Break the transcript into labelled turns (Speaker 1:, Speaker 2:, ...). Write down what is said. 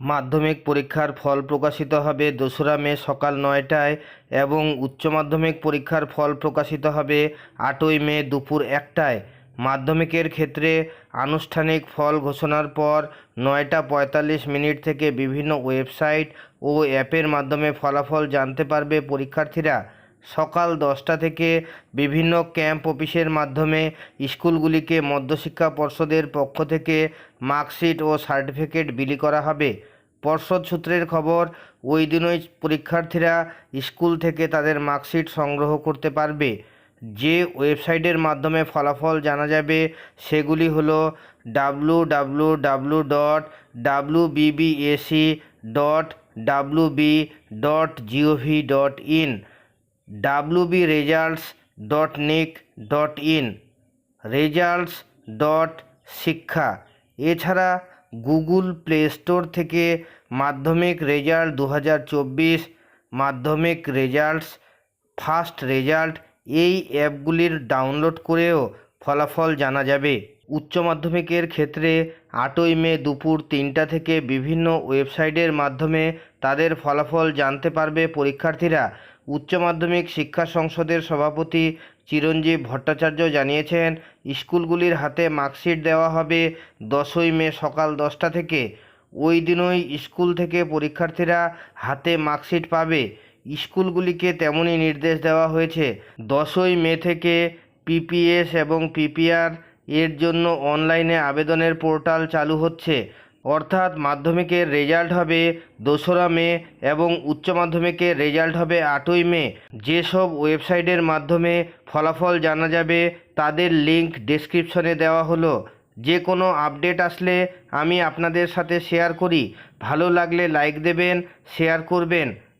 Speaker 1: মাধ্যমিক পরীক্ষার ফল প্রকাশিত হবে দোসরা মে সকাল নয়টায় এবং উচ্চ মাধ্যমিক পরীক্ষার ফল প্রকাশিত হবে আটই মে দুপুর একটায়। মাধ্যমিকের ক্ষেত্রে আনুষ্ঠানিক ফল ঘোষণার পর নয়টা পঁয়তাল্লিশ মিনিট থেকে বিভিন্ন ওয়েবসাইট ও অ্যাপের মাধ্যমে ফলাফল জানতে পারবে পরীক্ষার্থীরা। সকাল দশটা থেকে বিভিন্ন ক্যাম্প অফিসের মাধ্যমে স্কুলগুলিকে মধ্যশিক্ষা পর্ষদের পক্ষ থেকে মার্কশিট ও সার্টিফিকেট বিলি করা হবে। পর্ষদ সূত্রের খবর, ওই দিনই পরীক্ষার্থীরা স্কুল থেকে তাদের মার্কশিট সংগ্রহ করতে পারবে। যে ওয়েবসাইটের মাধ্যমে ফলাফল জানা যাবে সেগুলি হলো W W W dot W BBSE dot W B dot gov dot in. WB results dot nic dot in results dot Shiksha এছাড়া গুগল প্লে স্টোর থেকে মাধ্যমিক রেজাল্ট দু হাজার চব্বিশ, মাধ্যমিক রেজাল্টস, ফার্স্ট রেজাল্ট এই অ্যাপগুলির ডাউনলোড করেও ফলাফল জানা যাবে। উচ্চ মাধ্যমিকের ক্ষেত্রে আটই মে দুপুর তিনটা থেকে বিভিন্ন ওয়েবসাইটের মাধ্যমে তাদের ফলাফল জানতে পারবে পরীক্ষার্থীরা। উচ্চ মাধ্যমিক শিক্ষা সংসদের সভাপতি চিরঞ্জীব ভট্টাচার্য জানিয়েছেন, স্কুলগুলির হাতে মার্কশিট দেওয়া হবে দশই মে সকাল দশটা থেকে। ওই দিনই স্কুল থেকে পরীক্ষার্থীরা হাতে মার্কশিট পাবে। স্কুলগুলিকে তেমনই নির্দেশ দেওয়া হয়েছে। দশই মে থেকে পিপিএস এবং পিপিআর এর জন্য অনলাইনে আবেদনের পোর্টাল চালু হচ্ছে। অর্থাৎ মাধ্যমিকের রেজাল্ট হবে দোসরা মে এবং উচ্চ মাধ্যমিকের রেজাল্ট হবে আটই মে। যেসব ওয়েবসাইটের মাধ্যমে ফলাফল জানা যাবে তাদের লিংক ডেসক্রিপশনে দেওয়া হলো। যে কোনো আপডেট আসলে আমি আপনাদের সাথে শেয়ার করি। ভালো লাগলে লাইক দেবেন, শেয়ার করবেন।